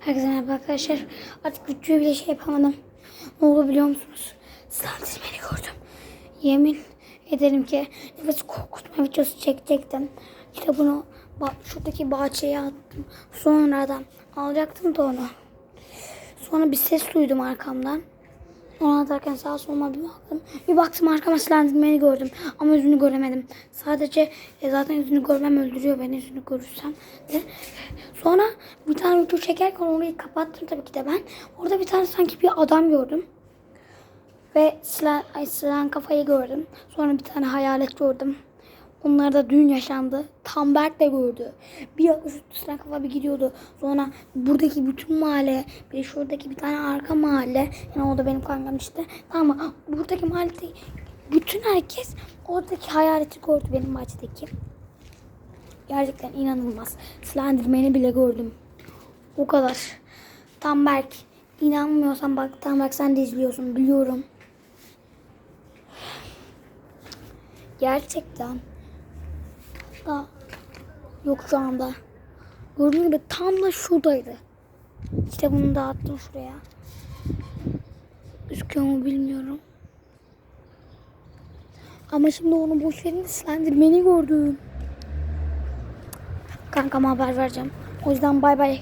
Herkese merhaba arkadaşlar. Artık videoyu bile şey yapamadım. Ne oldu biliyor musunuz? Slenderman'i gördüm. Yemin ederim ki nefes korkutma videosu çekecektim. İşte bunu şuradaki bahçeye attım. Sonradan alacaktım da onu. Sonra bir ses duydum arkamdan. Onu atarken sağa soluma bir baktım. Bir baktım arkama Slenderman'i gördüm. Ama yüzünü göremedim. Sadece e, zaten yüzünü görmem öldürüyor beni yüzünü görürsem. de. Sonra bir tane video çekerken orayı kapattım tabii ki de ben. Orada bir tane sanki bir adam gördüm. Ve silah, ay, silah kafayı gördüm. Sonra bir tane hayalet gördüm. Onlar da dün yaşandı. Tamberk de gördü. Bir silah kafa bir gidiyordu. Sonra buradaki bütün mahalle, bir şuradaki bir tane arka mahalle. Yani o da benim kankam işte. Tamam? Buradaki mahallede bütün herkes oradaki hayaleti gördü benim bahçedeki. Gerçekten inanılmaz. Slenderman'i bile gördüm. O kadar. Tamberk. İnanmıyorsan bak Tamberk sen de izliyorsun biliyorum. Gerçekten. Da yok şu anda. Gördüğünüz gibi tam da şuradaydı. İşte bunu da attım şuraya. Gözüküyor mu bilmiyorum. Ama şimdi onu boş verin de Slenderman'i gördüm. Kankama haber vereceğim. O yüzden bay bay.